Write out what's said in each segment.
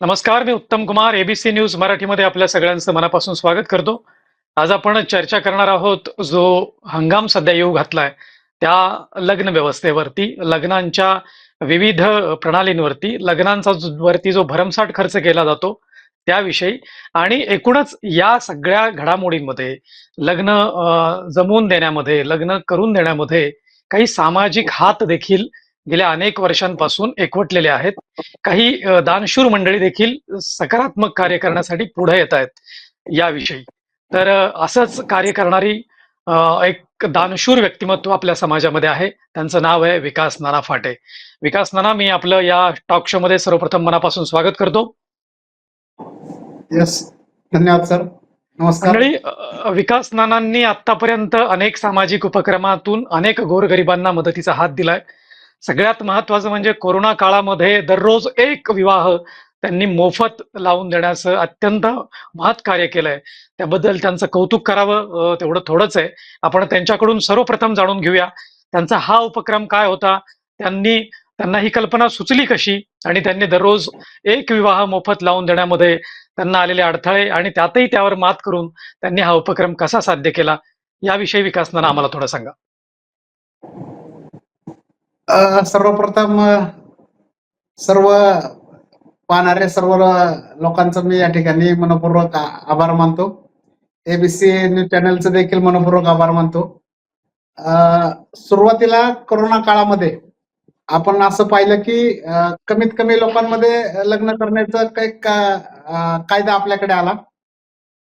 नमस्कार मी उत्तम Kumar ABC news मराठीमध्ये आपल्या सगळ्यांचं मनापासून स्वागत करतो. आज आपण चर्चा करणार आहोत जो हंगाम सध्या येऊ घातलाय त्या लग्न व्यवस्थेवरती लग्नांच्या विविध प्रणालींवरती लग्नांचा वरती जो भरमसाठ खर्च केला जातो त्याविषयी आणि एकूणच या सगळ्या घडामोडींमध्ये लग्न जमवून देण्यामध्ये लग्न करून देण्यामध्ये काही सामाजिक हात देखील गेल्या अनेक वर्षांपासून एकवटलेले आहेत. काही दानशूर मंडळी देखील सकारात्मक कार्य करण्यासाठी पुढे येत आहेत याविषयी. तर असंच कार्य करणारी एक दानशूर व्यक्तिमत्व आपल्या समाजामध्ये आहे. त्यांचं नाव आहे विकास नाना फाटे. विकास नाना मी आपलं या टॉक शो मध्ये सर्वप्रथम मनापासून स्वागत करतो. येस धन्यवाद सर नमस्कार. विकास नानांनी आतापर्यंत अनेक सामाजिक उपक्रमातून अनेक गोरगरिबांना मदतीचा हात दिलाय. सगळ्यात महत्वाचं म्हणजे कोरोना काळामध्ये दररोज एक विवाह त्यांनी मोफत लावून देण्याचं अत्यंत महत् कार्य केलंय. त्याबद्दल त्यांचं कौतुक करावं तेवढं थोडंच आहे. आपण त्यांच्याकडून सर्वप्रथम जाणून घेऊया. त्यांचा हा उपक्रम काय होता? त्यांनी त्यांना ही कल्पना सुचली कशी? आणि त्यांनी दररोज एक विवाह मोफत लावून देण्यामध्ये त्यांना आलेले अडथळे आणि त्यातही त्यावर मात करून त्यांनी हा उपक्रम कसा साध्य केला? याविषयी विकासनानं आम्हाला थोडं सांगा. सर्वप्रथम सर्व पाहणारे सर्व लोकांचं मी या ठिकाणी मनपूर्वक आभार मानतो. एबीसी न्यूज चॅनलचं देखील मनपूर्वक आभार मानतो. सुरुवातीला कोरोना काळामध्ये आपण असं पाहिलं की कमीत कमी लोकांमध्ये लग्न करण्याचा काही कायदा आपल्याकडे आला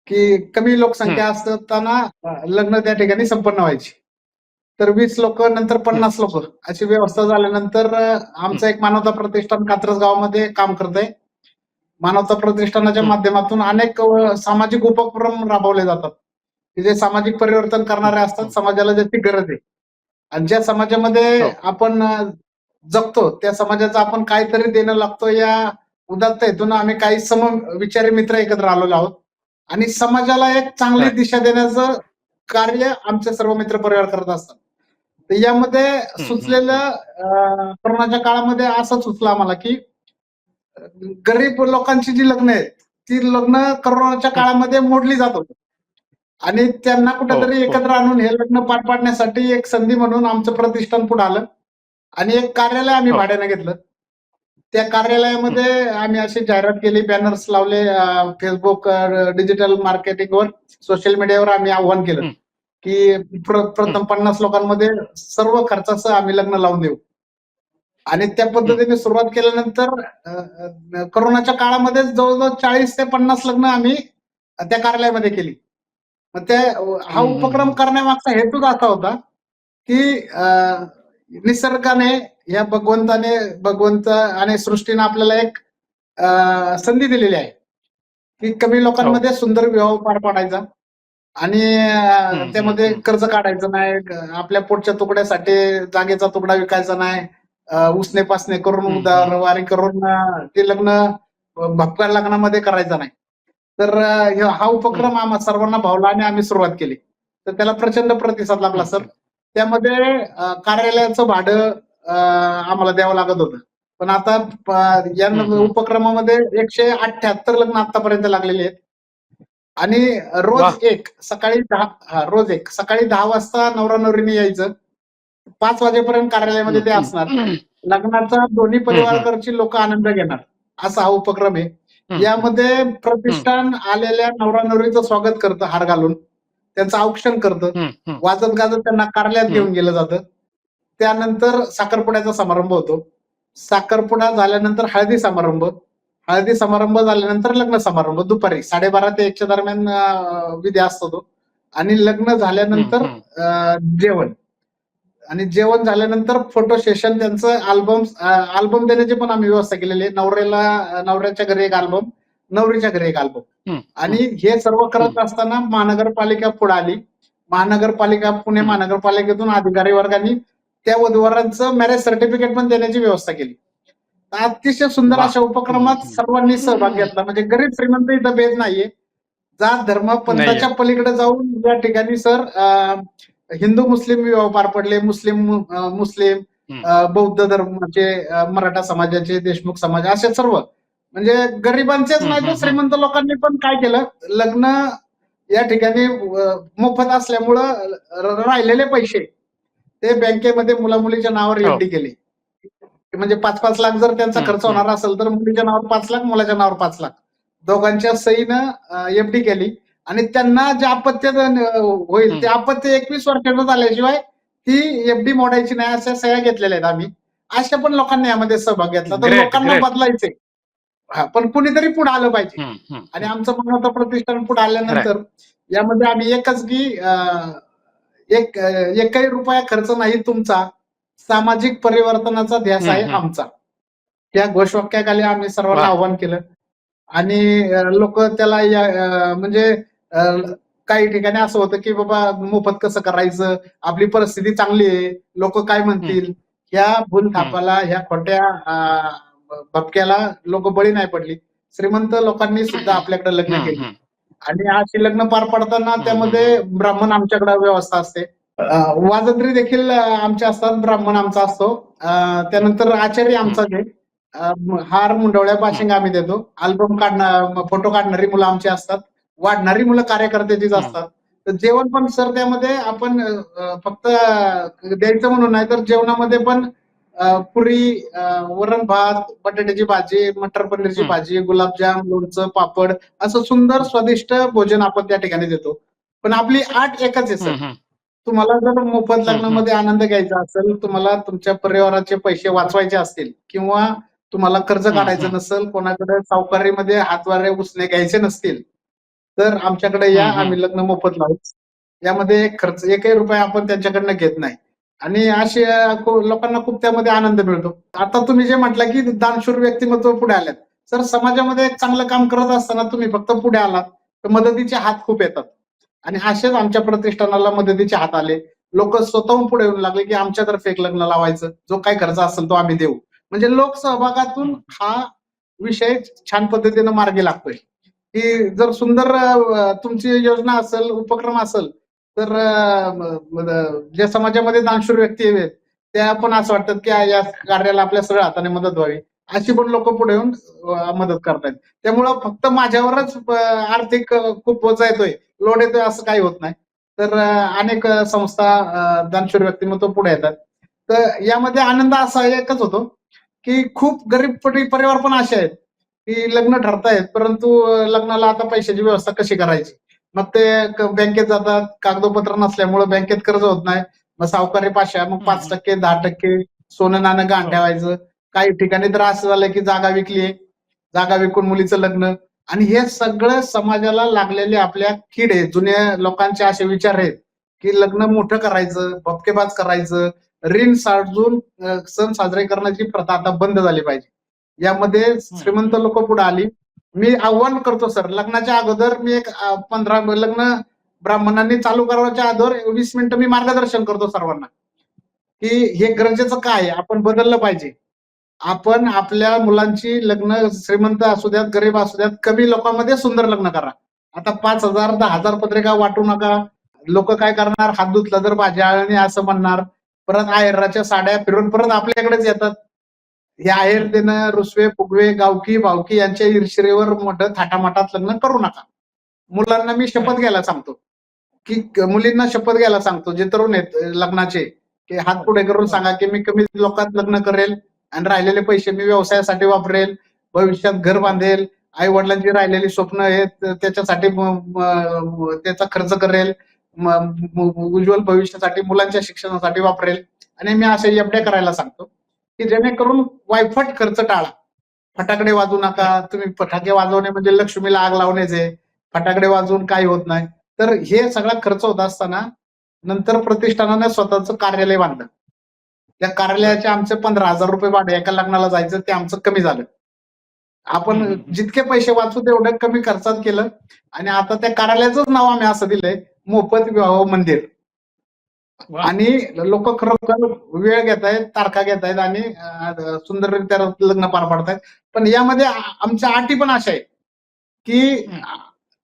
की कमी लोकसंख्या असताना लग्न त्या ठिकाणी संपन्न व्हायची. तर वीस लोक नंतर पन्नास लोक. अशी व्यवस्था झाल्यानंतर आमचं एक मानवता प्रतिष्ठान कात्रज गावामध्ये काम करत आहे मानवता प्रतिष्ठानाच्या. माध्यमातून अनेक सामाजिक उपक्रम राबवले जातात. की जे सामाजिक परिवर्तन करणारे असतात समाजाला ज्याची गरज आहे. आणि ज्या समाजामध्ये हो. आपण जगतो त्या समाजाचा आपण काहीतरी देणं लागतो या उदात्त हेतून आम्ही काही सम विचारी मित्र एकत्र आलेलो आहोत. आणि समाजाला एक चांगली. दिशा देण्याचं कार्य आमचे सर्व मित्र परिवार करत असतात. तर यामध्ये सुचलेलं कोरोनाच्या काळामध्ये असं सुचलं आम्हाला की गरीब लोकांची जी लग्न आहेत ती लग्न कोरोनाच्या काळामध्ये मोडली जात होती आणि त्यांना कुठेतरी हो, हो. एकत्र आणून हे लग्न पार पाडण्यासाठी एक संधी म्हणून आमचं प्रतिष्ठान पुढे आलं आणि एक कार्यालय आम्ही हो. भाड्याने घेतलं त्या कार्यालयामध्ये आम्ही अशी जाहिरात केली बॅनर्स लावले फेसबुक डिजिटल मार्केटिंगवर सोशल मीडियावर आम्ही आव्हान केलं. की प्र- प्रथम पन्नास लोकांमध्ये सर्व खर्चाचं आम्ही लग्न लावून देऊ. आणि त्या पद्धतीने सुरुवात केल्यानंतर कोरोनाच्या काळामध्ये जवळजवळ चाळीस ते पन्नास लग्न आम्ही त्या कार्यालयामध्ये केली. मग त्या हा हं, हं, उपक्रम हं. करण्यामागचा हेतूच असा होता की निसर्गाने या भगवंताने भगवंत आणि सृष्टीने आपल्याला एक अं, संधी दिलेली आहे. की कमी लोकांमध्ये सुंदर विवाह पार पाडायचा. आणि त्यामध्ये. कर्ज काढायचं नाही आपल्या पोटच्या तुकड्यासाठी जागेचा तुकडा विकायचा नाही. उसने पासने करून उदारवारी करून ते लग्न अं, भपक्या लग्नामध्ये करायचं नाही. तर हा उपक्रम आम्हा सर्वांना भावला आणि आम्ही सुरुवात केली. तर त्याला प्रचंड प्रतिसाद लाभला सर. त्यामध्ये कार्यालयाचं भाडं आम्हाला द्यावं लागत होतं. पण आता या. उपक्रमामध्ये एकशे अठ्ठ्याहत्तर लग्न आतापर्यंत लागलेली आहेत. आणि रोज. एक सकाळी दहा हा रोज एक सकाळी दहा वाजता नवरा नवरीने यायचं. पाच वाजेपर्यंत कार्यालयामध्ये ते असणार. लग्नाचा दोन्ही परिवारकडची लोक आनंद घेणार. असा हा उपक्रम आहे. यामध्ये प्रतिष्ठान आलेल्या नवरा नवरीचं स्वागत करतं हार घालून. त्यांचं औक्षण करतं. वाजत गाजत त्यांना कार्यालयात. घेऊन गेलं जातं. त्यानंतर साखरपुड्याचा समारंभ होतो. साखरपुडा झाल्यानंतर हळदी समारंभ. हळदी समारंभ झाल्यानंतर लग्न समारंभ. दुपारी साडेबारा ते एकच्या दरम्यान विधी असतो तो. आणि लग्न झाल्यानंतर जेवण. आणि जेवण झाल्यानंतर फोटो सेशन त्यांचं अल्बम अल्बम देण्याची पण आम्ही व्यवस्था केलेली आहे. नवऱ्याला नवऱ्याच्या घरी एक अल्बम नवरीच्या घरी एक अल्बम. आणि हे सर्व करत असताना महानगरपालिका पुढे आली. महानगरपालिका पुणे. महानगरपालिकेतून अधिकारी वर्गाने त्या वधूवरांचं मॅरेज सर्टिफिकेट पण देण्याची व्यवस्था केली. अतिशय सुंदर. अशा उपक्रमात. सर्वांनी सहभाग घेतला. म्हणजे गरीब श्रीमंत इथं भेद नाहीये. जात धर्म पंथाच्या पलीकडे जाऊन या ठिकाणी सर हिंदू मुस्लिम विवाह पार पडले. मुस्लिम मुस्लिम बौद्ध धर्माचे अं, मराठा समाजाचे देशमुख समाज असे सर्व. म्हणजे गरिबांचेच नाही तर श्रीमंत लोकांनी पण काय केलं? लग्न या ठिकाणी मोफत असल्यामुळं राहिलेले पैसे. ते बँकेमध्ये मुला मुलीच्या नावावर हो. एफडी केली. म्हणजे पाच पाच लाख जर त्यांचा खर्च. होणार असेल तर मुलीच्या नावावर पाच लाख मुलाच्या नावावर पाच लाख दोघांच्या सहीनं एफडी केली आणि त्यांना जे अपत्य होईल. ते अपत्य एकवीस वर्षाचं झाल्याशिवाय ती एफडी मोडायची नाही अशा सह्या घेतलेल्या आहेत आम्ही अशा पण लोकांनी यामध्ये सहभाग घेतला तर लोकांना great. बदलायचे हा पण कुणीतरी पुढे आलं पाहिजे. आणि आमचं मानवता प्रतिष्ठान पुढे आल्यानंतर यामध्ये आम्ही एकच की एक एकही रुपया खर्च नाही तुमचा सामाजिक परिवर्तनाचा ध्यास आहे. आमचा. त्या घोषवाक्याखाली आम्ही सर्वांना. आव्हान केलं. आणि लोक त्याला या- म्हणजे काही ठिकाणी असं होतं की बाबा मोफत कसं करायचं? आपली परिस्थिती चांगली आहे. लोक काय म्हणतील? ह्या भूल थापाला ह्या खोट्या भपक्याला लोक बळी नाही पडली. श्रीमंत लोकांनी सुद्धा आपल्याकडे लग्न केली. आणि अशी लग्न पार पडताना त्यामध्ये ब्राह्मण आमच्याकडे व्यवस्था असते. वाजंत्री देखील अं, आमच्या असतात ब्राह्मण आमचा असतो. त्यानंतर आचार्य आमचा हार मुंडवळ्या बाशिंग आम्ही देतो. अल्बम काढणार फोटो काढणारी मुलं आमची असतात. वाढणारी मुलं कार्यकर्त्याचीच. असतात. तर जेवण पण सर त्यामध्ये आपण फक्त द्यायचं म्हणून नाही तर जेवणामध्ये पण पुरी वरण भात बटाट्याची भाजी मटर पनीरची. भाजी गुलाबजाम लोणचं पापड असं सुंदर स्वादिष्ट भोजन आपण त्या ठिकाणी देतो. पण आपली आठ एकच आहे सर. तुम्हाला जर मोफत. लग्नामध्ये आनंद घ्यायचा असेल तुम्हाला तुमच्या परिवाराचे पैसे वाचवायचे असतील किंवा तुम्हाला कर्ज काढायचं. नसेल कोणाकडे सावकारीमध्ये हातवारे उसने घ्यायचे नसतील तर आमच्याकडे या. आम्ही लग्न मोफत लावू यामध्ये खर्च एकही रुपये आपण त्यांच्याकडनं घेत नाही आणि असे लोकांना खूप त्यामध्ये आनंद मिळतो आता तुम्ही जे म्हटलं की दानशूर व्यक्तिमत्व पुढे आल्यात सर समाजामध्ये एक चांगलं काम करत असताना तुम्ही फक्त पुढे आलात तर मदतीचे हात खूप येतात आणि असेच आमच्या प्रतिष्ठानाला मदतीचे हात आले. लोक स्वतःहून पुढे येऊन लागले की आमच्यातर्फे एक लग्न लावायचं. जो काय खर्च असेल तो आम्ही देऊ. म्हणजे लोकसहभागातून हा विषय छान पद्धतीनं मार्गी लागतोय. की जर सुंदर तुमची योजना असेल उपक्रम असेल तर ज्या समाजामध्ये दानशूर व्यक्ती आहेत त्या पण असं वाटतात की या कार्याला आपल्या सगळ्या हाताने मदत व्हावी. अशी पण लोक पुढे येऊन मदत करतायत. त्यामुळं फक्त माझ्यावरच आर्थिक खूप बोजा येतोय. लोड येतोय असं काही होत नाही. तर अनेक संस्था दानशूर व्यक्तिमत्व पुढे येतात. तर यामध्ये आनंद असा एकच होतो की खूप गरीब परि- परिवार पण असे आहेत की लग्न ठरतायत परंतु लग्नाला आता पैशाची व्यवस्था कशी करायची? मग ते बँकेत जातात कागदोपत्र नसल्यामुळे बँकेत कर्ज होत नाही. मग सावकारी पाशा मग पाच. टक्के दहा टक्के सोनं नाणं गहाण हो. ठेवायचं. काही ठिकाणी तर असं झालं की जागा विकली जागा विकून मुलीचं लग्न. आणि हे सगळं समाजाला लागलेले आपल्या कीड जुन्या लोकांचे असे विचार आहेत की लग्न मोठं करायचं भपकेबाज करायचं ऋण साजून अं, सण साजरे करण्याची प्रथा आता बंद झाली पाहिजे. यामध्ये श्रीमंत लोक पुढे आली. मी आव्हान करतो सर लग्नाच्या अगोदर मी एक पंधरा लग्न ब्राह्मणांनी चालू करायच्या अगोदर वीस मिनिटं मी मार्गदर्शन करतो सर्वांना. की हे गरजेचं काय आहे? आपण बदललं पाहिजे. आपण आपल्या मुलांची लग्न श्रीमंत असू द्यात गरीब असू द्यात कमी लोकांमध्ये सुंदर लग्न करा. आता पाच हजार दहा हजार पत्रिका वाटू नका. लोक काय करणार? हात धुतला तर भाज्या आणि असं म्हणणार. परत आहेराच्या साड्या फिरून परत आपल्याकडेच येतात. हे आहेर देणं रुसवे फुगवे गावकी भावकी यांच्या ईर्षेवर मोठं थाटामाटात लग्न करू नका. मुलांना मी शपथ घ्यायला सांगतो. की मुलींना शपथ घ्यायला सांगतो. जे तरुण आहेत लग्नाचे की हात पुढे करून सांगा की मी कमी लोकात लग्न करेल. आणि राहिलेले पैसे मी व्यवसायासाठी वापरेल भविष्यात घर बांधेल आई वडिलांची राहिलेली स्वप्न आहेत त्याच्यासाठी त्याचा खर्च करेल उज्ज्वल भविष्यासाठी मुलांच्या शिक्षणासाठी वापरेल. आणि मी असे एवढे करायला सांगतो की जेणेकरून वायफट खर्च टाळा. फटाकडे वाजवू नका तुम्ही फटाके वाजवणे म्हणजे लक्ष्मीला आग लावण्याचे फटाकडे वाजवून काही होत नाही. तर हे सगळा खर्च होत असताना नंतर प्रतिष्ठानाने स्वतःचं कार्यालय बांधलं. त्या कार्यालयाचे आमचे पंधरा हजार रुपये भाडे एका लग्नाला जायचं ते आमचं कमी झालं. आपण. जितके पैसे वाचू तेवढं कमी खर्चात केलं. आणि आता त्या कार्यालयाचंच नाव आम्ही असं दिलंय मोफत विवाह मंदिर. आणि लोक खरोखर वेळ घेत आहेत तारखा घेत आहेत आणि सुंदररित्या लग्न पार पाडतायत. पण यामध्ये आमच्या अटी पण अशा आहेत की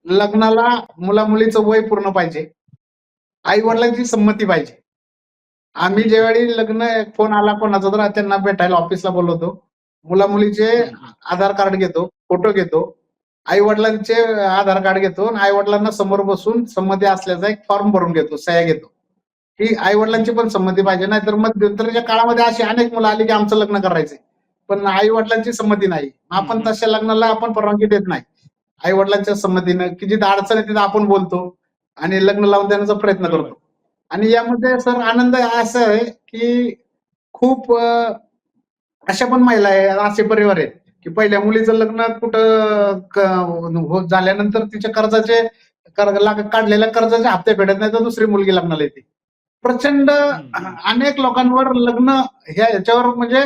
लग्नाला मुला मुलीचं वय पूर्ण पाहिजे. आई वडिलांची संमती पाहिजे. आम्ही ज्यावेळी लग्न फोन आला कोणाचा तर त्यांना भेटायला ऑफिसला बोलवतो. मुला मुलीचे आधार कार्ड घेतो फोटो घेतो. आई वडिलांचे आधार कार्ड घेतो आणि आई वडिलांना समोर बसून संमती असल्याचा एक फॉर्म भरून घेतो सह्या घेतो. ही आई वडिलांची पण संमती पाहिजे नाही तर मध्यंतरीच्या काळामध्ये अशी अनेक मुलं आली की आमचं लग्न करायचंय. पण आई वडिलांची संमती नाही. आपण. तशा लग्नाला आपण परवानगी देत नाही. आई वडिलांच्या संमतीनं की जिथं अडचण आहे तिथं आपण बोलतो आणि लग्न लावून देण्याचा प्रयत्न. करतो. आणि यामध्ये सर आनंद असा आहे की खूप अशा पण महिला आहे असे परिवार आहेत की पहिल्या मुलीचं लग्न कुठं होत झाल्यानंतर तिच्या कर्जाचे काढलेल्या कर्जाचे हप्ते फेडत नाही तर दुसरी मुलगी लग्नाला येते. प्रचंड. अनेक लोकांवर लग्न ह्या ह्याच्यावर म्हणजे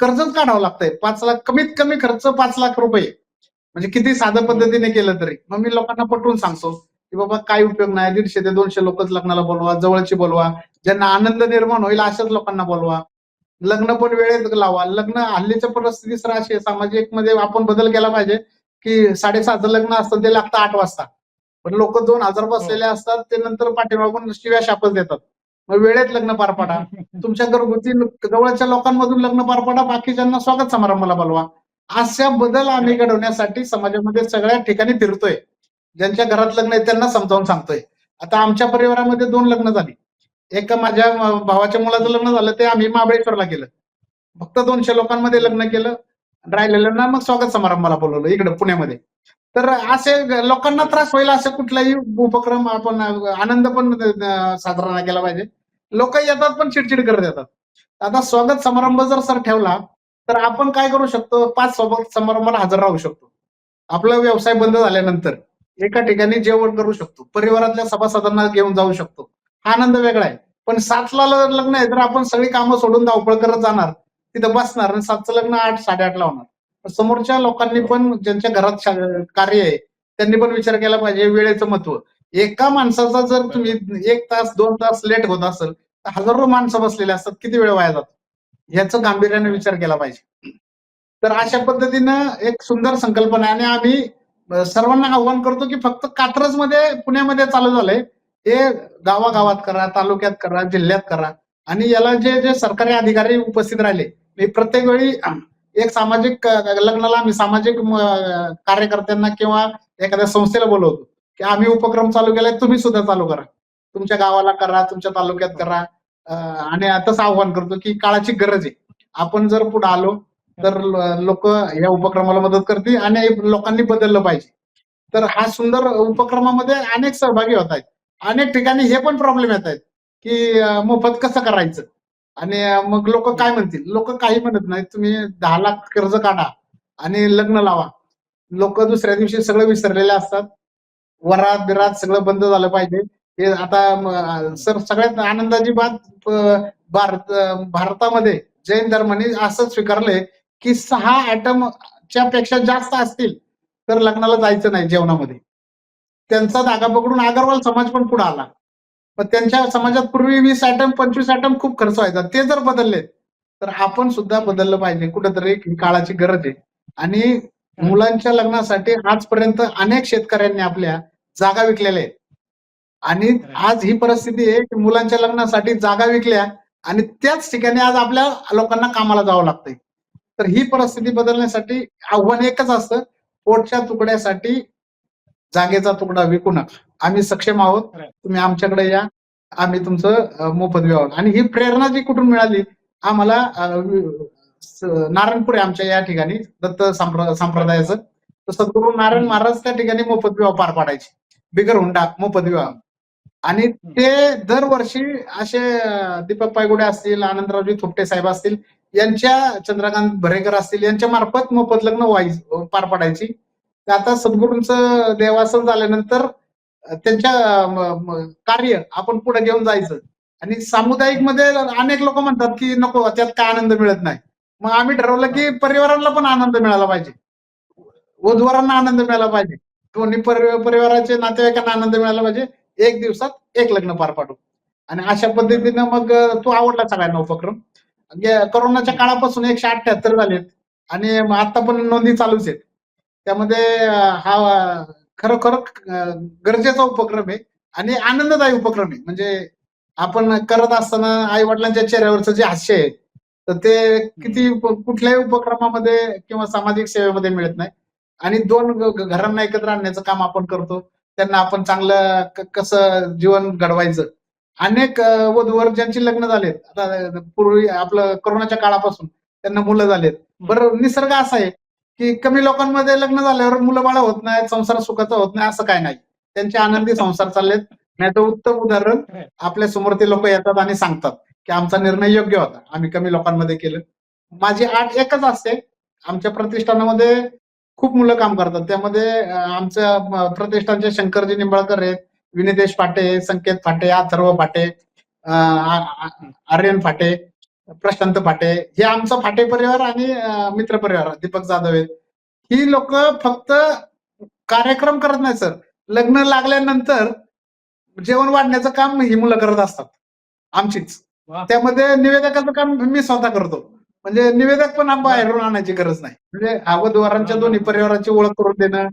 कर्जच काढावं लागतंय. पाच लाख कमीत कमी खर्च पाच लाख रुपये. म्हणजे किती साध्या पद्धतीने केलं तरी. मग मी लोकांना पटवून सांगतो. की बाबा काय उपयोग नाही दीडशे ते दोनशे लोकच लग्नाला बोलवा जवळची बोलवा. ज्यांना आनंद निर्माण होईल अशाच लोकांना बोलवा. लग्न पण वेळेत लावा. लग्न हल्लीच्या परिस्थिती सर अशी आहे सामाजिकमध्ये आपण बदल केला पाहिजे की साडेसातचं लग्न असतं ते लागतं आठ वाजता. पण लोक दोन हजार बसलेले असतात ते नंतर पाठीमागून शिव्या शापच देतात. मग वेळेत लग्न पार पाडा. तुमच्या घरगुती जवळच्या लोकांमधून लग्न पार पाडा बाकीच्यांना स्वागत समारंभाला बोलवा. अशा बदल आम्ही घडवण्यासाठी समाजामध्ये सगळ्या ठिकाणी फिरतोय. ज्यांच्या घरात लग्न आहे त्यांना समजावून सांगतोय. आता आमच्या परिवारामध्ये दोन लग्न झाली. एक माझ्या भावाच्या मुलाचं लग्न झालं ते आम्ही महाबळेश्वरला केलं फक्त दोनशे लोकांमध्ये लग्न केलं. राहिलेल्यांना मग स्वागत समारंभाला बोलवलं इकडे पुण्यामध्ये. तर असे लोकांना त्रास होईल असं कुठलाही उपक्रम आपण आनंद पण साजरा नाही केला पाहिजे. लोक येतात पण चिडचिड करत येतात. आता स्वागत समारंभ जर सर ठेवला तर आपण काय करू शकतो? पाच स्वागत समारंभाला हजर राहू शकतो. आपला व्यवसाय बंद झाल्यानंतर. एका ठिकाणी जेवण करू शकतो. परिवारातल्या सभासदांना घेऊन जाऊ शकतो. हा आनंद वेगळा आहे. पण सातला जर लग्न आहे तर आपण सगळी कामं सोडून धावपळ करत जाणार. तिथं बसणार आणि सातचं लग्न आठ साडेआठला होणार. समोरच्या लोकांनी पण ज्यांच्या घरात कार्य आहे त्यांनी पण विचार केला पाहिजे वेळेचं महत्त्व एका माणसाचा जर तुम्ही एक तास दोन तास लेट होत असेल तर हजारो माणसं बसलेले असतात किती वेळ वाया जातो? याचा गांभीर्याने विचार केला पाहिजे. तर अशा पद्धतीनं एक सुंदर संकल्पना आहे आणि आम्ही सर्वांना आव्हान करतो की फक्त कात्रजमध्ये पुण्यामध्ये चालू झालंय. हे गावागावात करा तालुक्यात करा जिल्ह्यात करा. आणि याला जे जे सरकारी अधिकारी उपस्थित राहिले मी प्रत्येक वेळी एक सामाजिक लग्नाला आम्ही सामाजिक कार्यकर्त्यांना किंवा एखाद्या संस्थेला बोलवतो की आम्ही उपक्रम चालू केलाय तुम्ही सुद्धा चालू करा. तुमच्या गावाला करा तुमच्या तालुक्यात करा. आणि तसं आव्हान करतो की काळाची गरज आहे. आपण जर पुढे आलो तर लोक या उपक्रमाला मदत करतील आणि लोकांनी बदललं पाहिजे. तर हा सुंदर उपक्रमामध्ये अनेक सहभागी होत आहेत. अनेक ठिकाणी हे पण प्रॉब्लेम येत आहेत की मोफत कसं करायचं? आणि मग लोक काय म्हणतील? लोक काही म्हणत नाहीत. तुम्ही दहा लाख कर्ज काढा आणि लग्न लावा. लोक दुसऱ्या दिवशी सगळं विसरलेले असतात. वरात बिरात सगळं बंद झालं पाहिजे. हे आता सर सगळ्यात आनंदाची बात भारत भारतामध्ये जैन धर्माने असं स्वीकारलंय की सहा ऍटमच्या पेक्षा जास्त असतील तर लग्नाला जायचं नाही जेवणामध्ये. त्यांचा धागा पकडून अगरवाल समाज पण पुढे आला. पण त्यांच्या समाजात पूर्वी वीस ऍटम पंचवीस ऍटम खूप खर्च व्हायचा. ते जर बदलले तर आपण सुद्धा बदललं पाहिजे. कुठेतरी ही काळाची गरज आहे. आणि मुलांच्या लग्नासाठी आजपर्यंत अनेक शेतकऱ्यांनी आपल्या जागा विकलेल्या आहेत. आणि आज ही परिस्थिती आहे की मुलांच्या लग्नासाठी जागा विकल्या आणि त्याच ठिकाणी आज आपल्या लोकांना कामाला जावं लागतंय. तर ही परिस्थिती बदलण्यासाठी आव्हान एकच असतं पोटच्या तुकड्यासाठी जागेचा तुकडा विकू नका. आम्ही सक्षम आहोत. तुम्ही आमच्याकडे या आम्ही तुमचं मोफत विवाह आणि ही प्रेरणा जी कुठून मिळाली आम्हाला नारायणपूर आमच्या या ठिकाणी दत्त संप्र- संप्रदायाचं. तर सद्गुरू नारायण महाराज त्या ठिकाणी मोफत विवाह पार पाडायचे. बिगर हुंडा मोफत विवाह. आणि ते दरवर्षी असे दीपक पायगुडे असतील आनंदरावजी थोपटे साहेब असतील यांच्या चंद्रकांत भरेकर असतील यांच्या मार्फत मोफत लग्न व्हायचं पार पाडायची. तर आता सद्गुरूंचं देवासन झाल्यानंतर त्यांच्या कार्य आपण पुढे घेऊन जायचं. आणि सामुदायिकमध्ये अनेक लोक म्हणतात की नको त्यात काय आनंद मिळत नाही. मग आम्ही ठरवलं की परिवारांना पण आनंद मिळाला पाहिजे. वधवारांना आनंद मिळाला पाहिजे. दोन्ही परि- परिवाराचे नातेवाईकांना आनंद मिळाला पाहिजे. एक दिवसात एक लग्न पार पाडू. आणि अशा पद्धतीनं मग तो आवडला सगळ्यांना उपक्रम. कोरोनाच्या काळापासून एकशे अठ्याहत्तर झालेत आणि आता पण नोंदी चालूच आहेत. त्यामध्ये हा खरोखर गरजेचा उपक्रम आहे आणि आनंददायी उपक्रम आहे. म्हणजे आपण करत असताना आई वडिलांच्या चेहऱ्यावरचं जे हास्य आहे तर ते किती कुठल्याही उपक्रमामध्ये किंवा सामाजिक सेवेमध्ये मिळत नाही. आणि दोन घरांना एकत्र आणण्याचं काम आपण करतो. त्यांना आपण चांगलं कसं जीवन घडवायचं अनेक वधूवर ज्यांची लग्न झालेत आता पूर्वी आपलं कोरोनाच्या काळापासून त्यांना मुलं झालेत. बरं निसर्ग असा आहे की कमी लोकांमध्ये लग्न झाल्यावर मुलं बाळ होत नाही संसार सुखाचा होत नाही असं काय नाही. त्यांचे आनंदी संसार चाललेत. नाही तर उत्तम उदाहरण आपल्यासमोर ते लोक येतात आणि सांगतात की आमचा निर्णय योग्य होता. आम्ही कमी लोकांमध्ये केलं. माझी आठ एकच असते आमच्या प्रतिष्ठानामध्ये खूप मुलं काम करतात. त्यामध्ये आमच्या प्रतिष्ठानचे शंकरजी निंबाळकर आहेत विनितेश फाटे संकेत फाटे अथर्व फाटे आर्यन फाटे प्रशांत फाटे हे आमचा फाटे परिवार आणि मित्र परिवार दीपक जाधव आहेत ही लोक फक्त कार्यक्रम करत नाही सर. लग्न लागल्यानंतर जेवण वाढण्याचं काम ही मुलं करत असतात आमचीच. त्यामध्ये निवेदकाचं काम मी स्वतः करतो. म्हणजे निवेदक पण बाहेरून आणायची गरज नाही. म्हणजे वधूवरांच्या दोन्ही परिवाराची ओळख करून देणं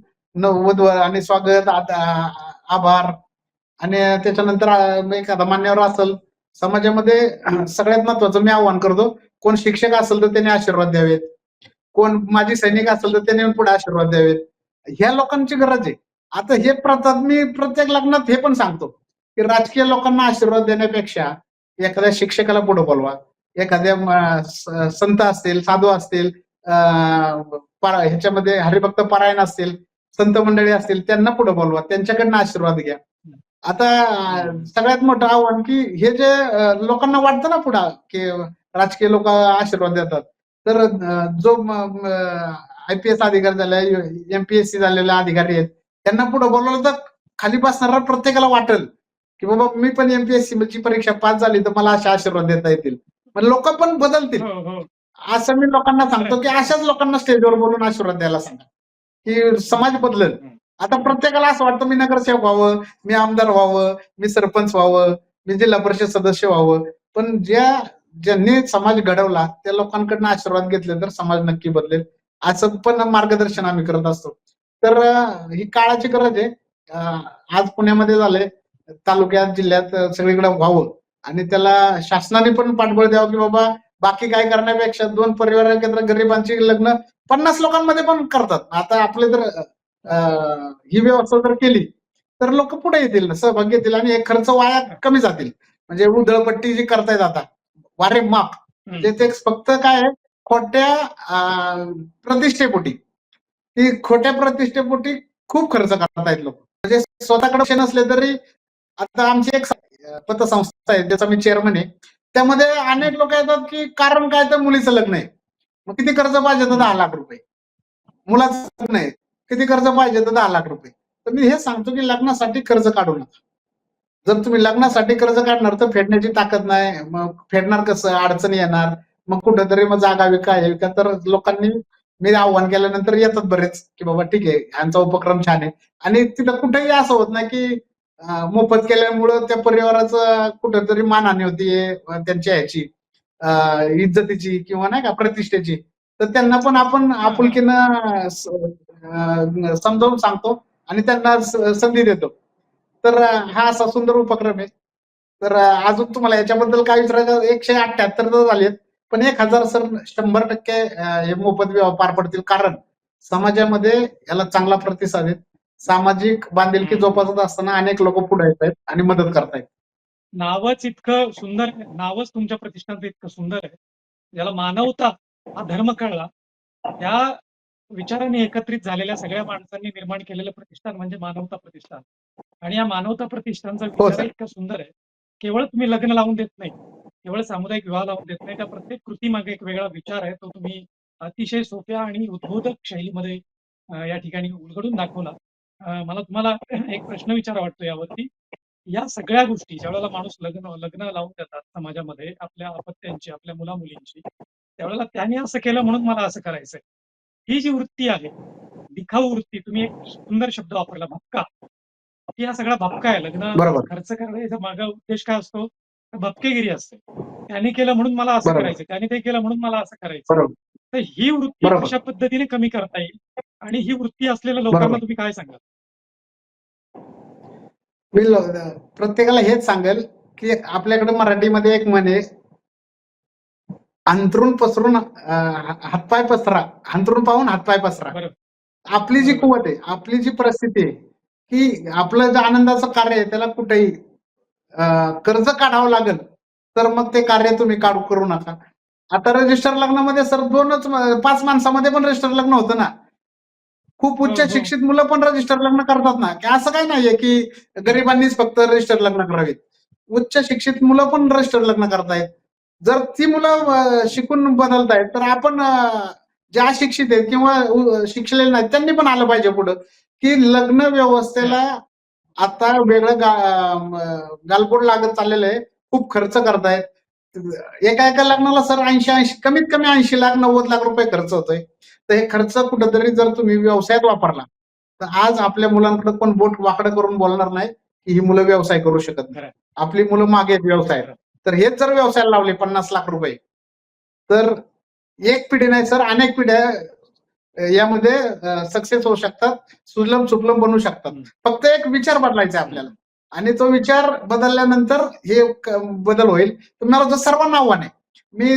वधूवर आणि स्वागत आभार आणि त्याच्यानंतर एखादा मान्यवर असेल समाजामध्ये सगळ्यात महत्वाचं मी आव्हान करतो कोण शिक्षक असेल तर त्याने आशीर्वाद द्यावेत. कोण माजी सैनिक असेल तर त्याने पुढे आशीर्वाद द्यावेत. ह्या लोकांची गरज आहे. आता हे प्रथा मी प्रत्येक लग्नात हे पण सांगतो की राजकीय लोकांना आशीर्वाद देण्यापेक्षा एखाद्या शिक्षकाला पुढे बोलवा. एखाद्या संत असतील साधू असतील अं, ह्याच्यामध्ये हरिभक्त पारायण असतील संत मंडळी असतील त्यांना पुढे बोलवा. त्यांच्याकडनं आशीर्वाद घ्या. आता सगळ्यात मोठं आव्हान की हे जे लोकांना वाटतं ना पुढं की राजकीय लोक आशीर्वाद देतात. तर जो आय पी एस अधिकारी झाला एमपीएससी झालेला अधिकारी आहेत त्यांना पुढे बोलवलं तर खाली बसणारा प्रत्येकाला वाटेल की बाबा मी पण एमपीएससी ची परीक्षा पास झाली तर मला अशा आशीर्वाद देता येतील. पण लोक पण बदलतील. हो हो. असं मी लोकांना सांगतो की अशाच लोकांना स्टेजवर बोलून आशीर्वाद द्यायला सांगा. की समाज बदलेल. आता प्रत्येकाला असं वाटतं मी नगरसेवक व्हावं मी आमदार व्हावं मी सरपंच व्हावं मी जिल्हा परिषद सदस्य व्हावं. पण ज्या ज्यांनी समाज घडवला त्या लोकांकडनं आशीर्वाद घेतले तर समाज नक्की बदलेल. असं पण मार्गदर्शन आम्ही करत असतो. तर ही काळाची गरज आहे. आज पुण्यामध्ये झालंय तालुक्यात जिल्ह्यात सगळीकडे व्हावं. आणि त्याला शासनाने पण पाठबळ द्यावं की बाबा बाकी काय करण्यापेक्षा दोन परिवार एकत्र गरिबांची लग्न पन्नास लोकांमध्ये पण करतात. आता आपले तर ही व्यवस्था जर केली तर लोक पुढे येतील सहभाग घेतील आणि हे खर्च वाया कमी जातील. म्हणजे उधळपट्टी जी करतायत आता वारे माप म्हणजे ते फक्त काय आहे, खोट्या प्रतिष्ठेपोटी. ती खोट्या प्रतिष्ठेपोटी खूप खर्च करतायत लोक. म्हणजे स्वतःकडे नसले तरी आता आमची एक पतसंस्था आहे ज्याचा मी चेअरमन आहे. त्यामध्ये अनेक लोक येतात की कारण काय तर मुलीचं लग्न आहे. मग किती कर्ज पाहिजे तर दहा लाख रुपये? मुलाचं लग्न आहे. किती कर्ज पाहिजे तर दहा लाख रुपये. तर मी हे सांगतो की लग्नासाठी कर्ज काढू नका. जर तुम्ही लग्नासाठी कर्ज काढणार तर फेडण्याची ताकद नाही. मग फेडणार कसं? अडचणी येणार. मग कुठेतरी मग जागा विका हे विका. तर लोकांनी मी आव्हान केल्यानंतर येतात बरेच की बाबा ठीक आहे यांचा उपक्रम छान आहे. आणि तिथं कुठेही असं होत नाही की मोफत केल्यामुळं त्या परिवाराचं कुठेतरी मानहानी होती त्यांच्या ह्याची इज्जतीची किंवा नाही का प्रतिष्ठेची. तर त्यांना पण आपण आपुलकीनं समजावून सांगतो आणि त्यांना संधी देतो. तर हा असा सुंदर उपक्रम आहे. तर अजून तुम्हाला याच्याबद्दल काय विचारायचं एकशे अठ्याहत्तर तर झालेत पण एक हजार सर शंभर टक्के हे मोफत विवाह पार पडतील. कारण समाजामध्ये याला चांगला प्रतिसाद आहे. सामाजिक बांधिलकी जोपासत असताना अनेक लोक पुढे येत आहेत आणि मदत करतायत नावच इतकं सुंदर नावच तुमच्या प्रतिष्ठानचं इतकं सुंदर आहे. ज्याला मानवता हा धर्म कळला. त्या विचाराने एकत्रित झालेल्या सगळ्या माणसांनी निर्माण केलेलं प्रतिष्ठान म्हणजे मानवता प्रतिष्ठान. आणि या मानवता प्रतिष्ठानचा हो, विचार. इतका सुंदर आहे. केवळ तुम्ही लग्न लावून देत नाही केवळ सामुदायिक विवाह लावून देत नाही त्या प्रत्येक कृतीमागे एक वेगळा विचार आहे तो तुम्ही अतिशय सोप्या आणि उद्बोधक शैलीमध्ये या ठिकाणी उलगडून दाखवला. मला तुम्हाला एक प्रश्न विचारा वाटतो यावरती. या सगळ्या गोष्टी ज्यावेळेला माणूस लग्न लग्न लावून देतात समाजामध्ये आपल्या अपत्यांची आपल्या मुला मुलींची त्यावेळेला त्याने असं केलं म्हणून मला असं करायचंय. ही जी वृत्ती आहे दिखाऊ वृत्ती तुम्ही एक सुंदर शब्द वापरला भपका. की हा सगळा भपका आहे. लग्न. खर्च करण्याचा मागा उद्देश काय असतो? तर भपकेगिरी असते. त्याने केलं म्हणून मला असं. करायचं त्याने ते केलं म्हणून मला असं करायचं तर ही वृत्ती. कशा पद्धतीने कमी करता येईल? आणि ही वृत्ती असलेल्या लोकांना. तुम्ही काय सांगाल? मी प्रत्येकाला हेच सांगेल की आपल्याकडे मराठीमध्ये एक म्हणे अंथरून पसरून हातपाय पसरा. अंथरून पाहून हातपाय पसरा. आपली जी कुवत आहे आपली जी परिस्थिती आहे की आपलं जे आनंदाचं कार्य आहे त्याला कुठेही कर्ज काढावं लागेल तर मग ते कार्य तुम्ही काढू करू नका. आता रजिस्टर लग्नामध्ये सर दोनच पाच माणसामध्ये पण रजिस्टर लग्न होतं ना. खूप उच्च हो, हो. शिक्षित मुलं पण रजिस्टर लग्न करतात ना. की असं काही नाहीये की गरिबांनीच फक्त रजिस्टर लग्न करावीत. उच्च शिक्षित मुलं पण रजिस्टर लग्न करतायत. जर ती मुलं शिकून बदलतायत तर आपण अं, जे अशिक्षित आहेत किंवा शिकलेले नाहीत त्यांनी पण आलं पाहिजे पुढं. की लग्न व्यवस्थेला आता वेगळं गालबोट लागत चाललेलं आहे. खूप खर्च करतायत. एका एका लग्नाला सर ऐंशी ऐंशी कमीत कमी ऐंशी लाख नव्वद लाख रुपये खर्च होतोय. तर हे खर्च कुठेतरी जर तुम्ही व्यवसायात वापरला तर आज आपल्या मुलांकडे पण बोट वाकडं करून बोलणार नाही की ही मुलं व्यवसाय करू शकत नाही. आपली मुलं मागे आहेत व्यवसाय तर हेच जर व्यवसायाला लावले पन्नास लाख रुपये तर एक पिढी नाही सर अनेक पिढ्या यामध्ये सक्सेस होऊ शकतात सुलभ सुफलम बनू शकतात. फक्त एक विचार बदलायचा आपल्याला. आणि तो विचार बदलल्यानंतर हे बदल होईल. तुम्हाला जर सर्वांना आव्हान आहे. मी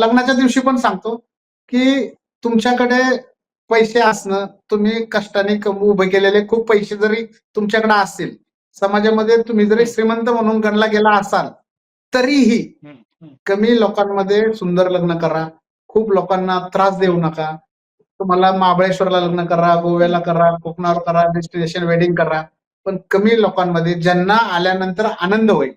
लग्नाच्या दिवशी पण सांगतो की तुमच्याकडे पैसे असणं तुम्ही कष्टाने कम- उभे केलेले खूप पैसे जरी तुमच्याकडे असतील समाजामध्ये तुम्ही जरी श्रीमंत म्हणून गणला गेला असाल तरीही. कमी लोकांमध्ये सुंदर लग्न करा. खूप लोकांना त्रास देऊ नका. तुम्हाला महाबळेश्वरला लग्न करा गोव्याला करा कोकणावर करा डेस्टिनेशन वेडिंग करा. पण कमी लोकांमध्ये ज्यांना आल्यानंतर आनंद होईल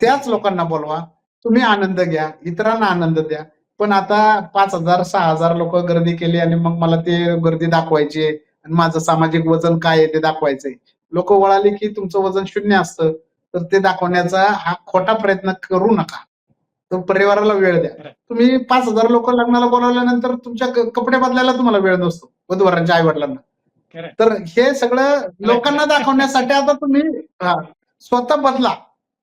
त्याच लोकांना बोलवा. तुम्ही आनंद घ्या इतरांना आनंद द्या. पण आता पाच हजार सहा हजार लोक गर्दी केली आणि मग मला ते गर्दी दाखवायची आणि माझं सामाजिक वजन काय आहे ते दाखवायचंय. लोक वळाली की तुमचं वजन शून्य असतं. तर ते दाखवण्याचा हा खोटा प्रयत्न करू नका. तर परिवाराला वेळ द्या. तुम्ही पाच हजार लोक लग्नाला बोलावल्यानंतर तुमच्या कपडे बदलायला तुम्हाला वेळ नसतो वधूवरांच्या आई वडिलांना. तर हे सगळं लोकांना दाखवण्यासाठी आता तुम्ही हा, स्वतः बदला.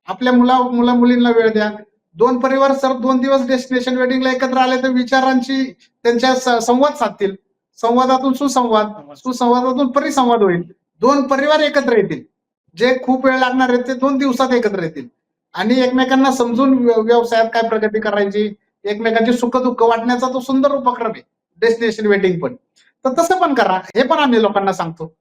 आपल्या मुला मुला मुलींना वेळ द्या. दोन परिवार सर दोन दिवस डेस्टिनेशन वेडिंगला एकत्र आले तर विचारांची त्यांच्या संवाद साधतील. संवादातून सुसंवाद सुसंवादातून परिसंवाद होईल. दोन परिवार एकत्र येतील. जे खूप वेळ लागणार आहेत ते दोन दिवसात एकत्र येतील. आणि एकमेकांना समजून व्य- व्यवसायात काय प्रगती करायची एकमेकांची सुख दुःख वाटण्याचा तो सुंदर उपक्रम आहे. डेस्टिनेशन वेडिंग पण. तर तसं पण करा. हे पण आम्ही लोकांना सांगतो.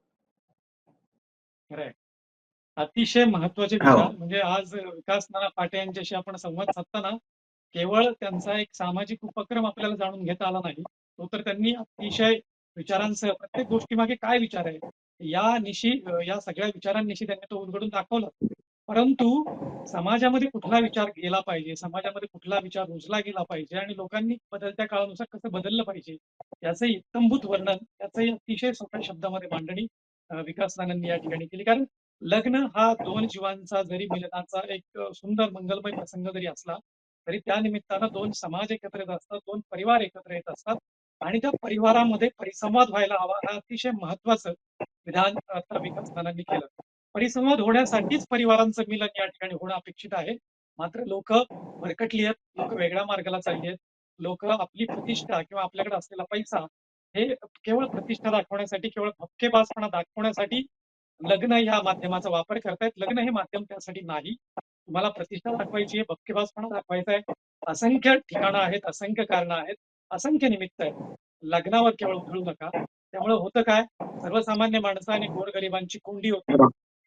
अतिशय महत्त्वाचे हो. विचार. म्हणजे आज विकास नाना पाटे यांच्याशी आपण संवाद साधताना केवळ त्यांचा एक सामाजिक उपक्रम आपल्याला जाणून घेता आला नाही. तो तर त्यांनी अतिशय विचारांसह प्रत्येक गोष्टीमागे काय विचार आहे? या निशी या सगळ्या विचारांनिशी त्यांनी तो उलगडून दाखवला. परंतु समाजामध्ये कुठला विचार गेला पाहिजे? समाजामध्ये कुठला विचार रुजला गेला पाहिजे? आणि लोकांनी बदलत्या काळानुसार कसं बदललं पाहिजे? याचं इत्तंभूत वर्णन याचं अतिशय सोप्या शब्दामध्ये मांडणी विकास नानांनी या ठिकाणी केली. कारण लग्न हा दोन जीवांचा जरी मिलनाचा एक सुंदर मंगलमय प्रसंग जरी असला तरी त्या निमित्तानं दोन समाज एकत्र येत असतात दोन परिवार एकत्र येत असतात. आणि त्या परिवारामध्ये परिसंवाद व्हायला हवा हा अतिशय महत्वाचं विधान आता विकास केलं. परिसंवाद होण्यासाठीच परिवारांचं मिलन या ठिकाणी होणं अपेक्षित आहे. मात्र लोक भरकटली आहेत लोक वेगळ्या मार्गाला चालली आहेत. लोक आपली प्रतिष्ठा किंवा आपल्याकडे असलेला पैसा हे केवळ प्रतिष्ठा दाखवण्यासाठी केवळ भपकेबाजपणा दाखवण्यासाठी लग्न या माध्यमाचा वापर करतायत. लग्न हे माध्यम त्यासाठी नाही. तुम्हाला प्रतिष्ठा दाखवायची आहे भपकेबाजपणा दाखवायचा आहे. असंख्य ठिकाणं आहेत असंख्य कारणं आहेत. असंख्य निमित्त आहेत. लग्नावर केवळ उधळू नका. त्यामुळे होतं काय? सर्वसामान्य माणसं आणि गोरगरिबांची कोंडी होती.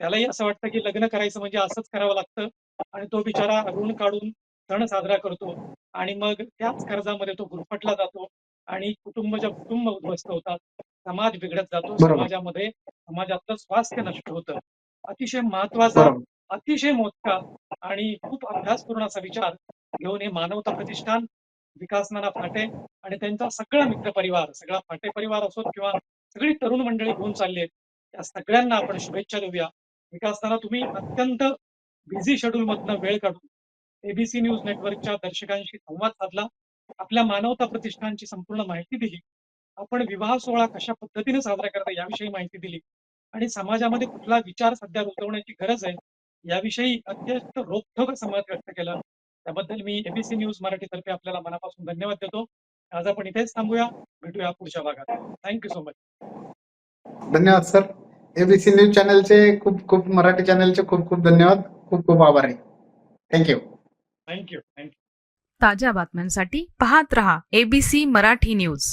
त्यालाही असं वाटतं की लग्न करायचं म्हणजे असंच करावं लागतं. आणि तो बिचारा ऋण काढून सण साजरा करतो. आणि मग त्याच कर्जामध्ये तो गुरफटला जातो. आणि कुटुंबच्या कुटुंब उद्ध्वस्त होतात. समाज बिघडत जातो. समाजामध्ये समाजातलं स्वास्थ्य नष्ट होतं. अतिशय महत्त्वाचा अतिशय मोजका आणि खूप अभ्यासपूर्ण असा विचार घेऊन हे मानवता प्रतिष्ठान विकास नाना फाटे आणि त्यांचा सगळा मित्र परिवार सगळा फाटे परिवार असोत किंवा सगळी तरुण मंडळी घेऊन चालली आहेत त्या सगळ्यांना आपण शुभेच्छा देऊया. विकासनाला तुम्ही अत्यंत बिझी शेड्यूल मधनं वेळ काढून एबीसी न्यूज नेटवर्कच्या दर्शकांशी संवाद साधला आपल्या मानवता प्रतिष्ठानची संपूर्ण माहिती दिली आपण विवाह सोहळा कशा पद्धतीने साजरा करता याविषयी माहिती दिली आणि समाजामध्ये कुठला विचार सध्या रुजवण्याची गरज आहे याविषयी अत्यंत रोखोक असं व्यक्त केला. त्याबद्दल मी एबीसी न्यूज मराठीतर्फे आपल्याला मनापासून धन्यवाद देतो. आज आपण इथेच थांबूया. भेटूया पुढच्या भागात. थँक्यू सो मच धन्यवाद सर एबीसी न्यूज चॅनलचे खूप खूप मराठी चॅनलचे खूप खूप धन्यवाद. खूप खूप आभार. आहे थँक्यू थँक्यू थँक्यू ताज्या बातम्यांसाठी पाहत रहा एबीसी मराठी न्यूज